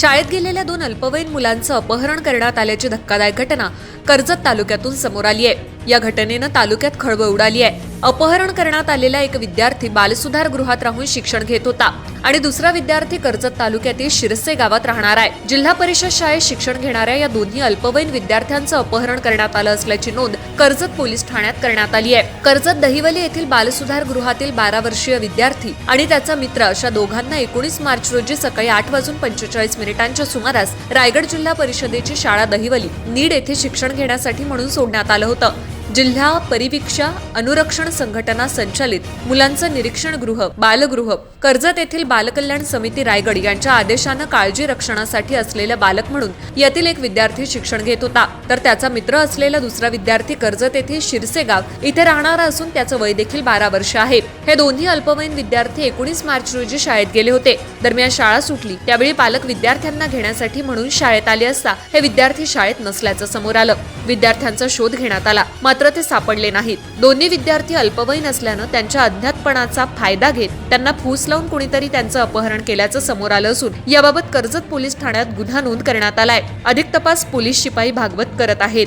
शाळेत गेलेल्या दोन अल्पवयीन मुलांचं अपहरण करण्यात आल्याची धक्कादायक घटना कर्जत तालुक्यातून समोर आली आहे. या घटनेनं तालुक्यात खळबळ उडाली आहे. अपहरण करण्यात आलेला एक विद्यार्थी बालसुधार गृहात राहून शिक्षण घेत होता आणि दुसरा विद्यार्थी कर्जत तालुक्यातील शिरसे गावात राहणार आहे. जिल्हा परिषद शाळेत शिक्षण घेणाऱ्या या दोन्ही अल्पवयीन विद्यार्थ्यांचं अपहरण करण्यात आलं असल्याची नोंद कर्जत पोलीस ठाण्यात करण्यात आली आहे. कर्जत दहिवली येथील बालसुधार गृहातील बारा वर्षीय विद्यार्थी आणि त्याचा मित्र अशा दोघांना एकोणीस मार्च रोजी सकाळी आठ वाजून पंचेचाळीस मिनिटांच्या सुमारास रायगड जिल्हा परिषदेची शाळा दहिवली. नीड येथे शिक्षण घेण्यासाठी म्हणून सोडण्यात आलं होतं. जिल्हा परिवीक्षा अनुरक्षण संघटना संचालित मुलांचं निरीक्षण गृह बालगृह कर्जत येथील बालकल्याण समिती रायगड यांच्या आदेशानं काळजी रक्षणासाठी असलेला बालक म्हणून यातील एक विद्यार्थी शिक्षण घेत होता. तर त्याचा मित्र असलेला दुसरा विद्यार्थी कर्जत येथील शिरसेगाव इथे राहणारा असून त्याचं वय देखील बारा वर्ष आहे. हे दोन्ही अल्पवयीन विद्यार्थी एकोणीस मार्च रोजी शाळेत गेले होते. दरम्यान शाळा सुटली. त्यावेळी पालक विद्यार्थ्यांना घेण्यासाठी म्हणून शाळेत आले असता हे विद्यार्थी शाळेत नसल्याचं समोर आलं. विद्यार्थ्यांचा शोध घेण्यात आला. मात्र ते सापडले नाहीत. दोन्ही विद्यार्थी अल्पवयीन असल्यानं त्यांच्या अज्ञातपणाचा फायदा घेत त्यांना फूस लावून कुणीतरी त्यांचं अपहरण केल्याचं समोर आलं असून याबाबत कर्जत पोलीस ठाण्यात गुन्हा नोंद करण्यात आलाय. अधिक तपास पोलीस शिपाई भागवत करत आहेत.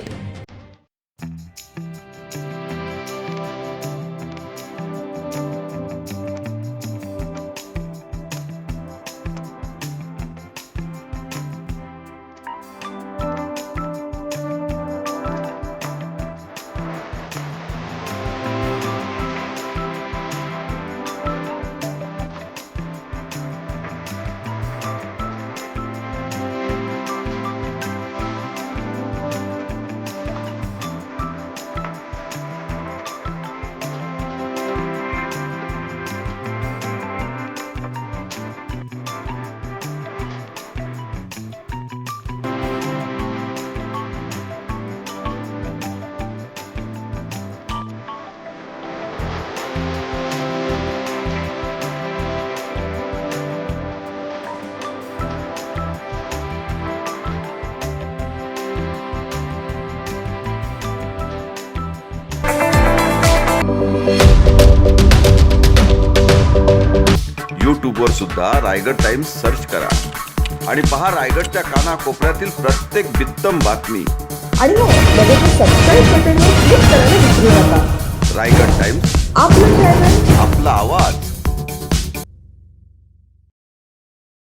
यूट्यूबवर सुद्धा रायगड टाइम्स सर्च करा. आणि पहा रायगडच्या कानाकोपऱ्यातील प्रत्येक बित्तम बातमी. आणि हो लगेच सबस्क्राईब बटनवर क्लिक करायला विसरू नका. रायगड टाइम्स. आपलं चॅनल आपला आवाज.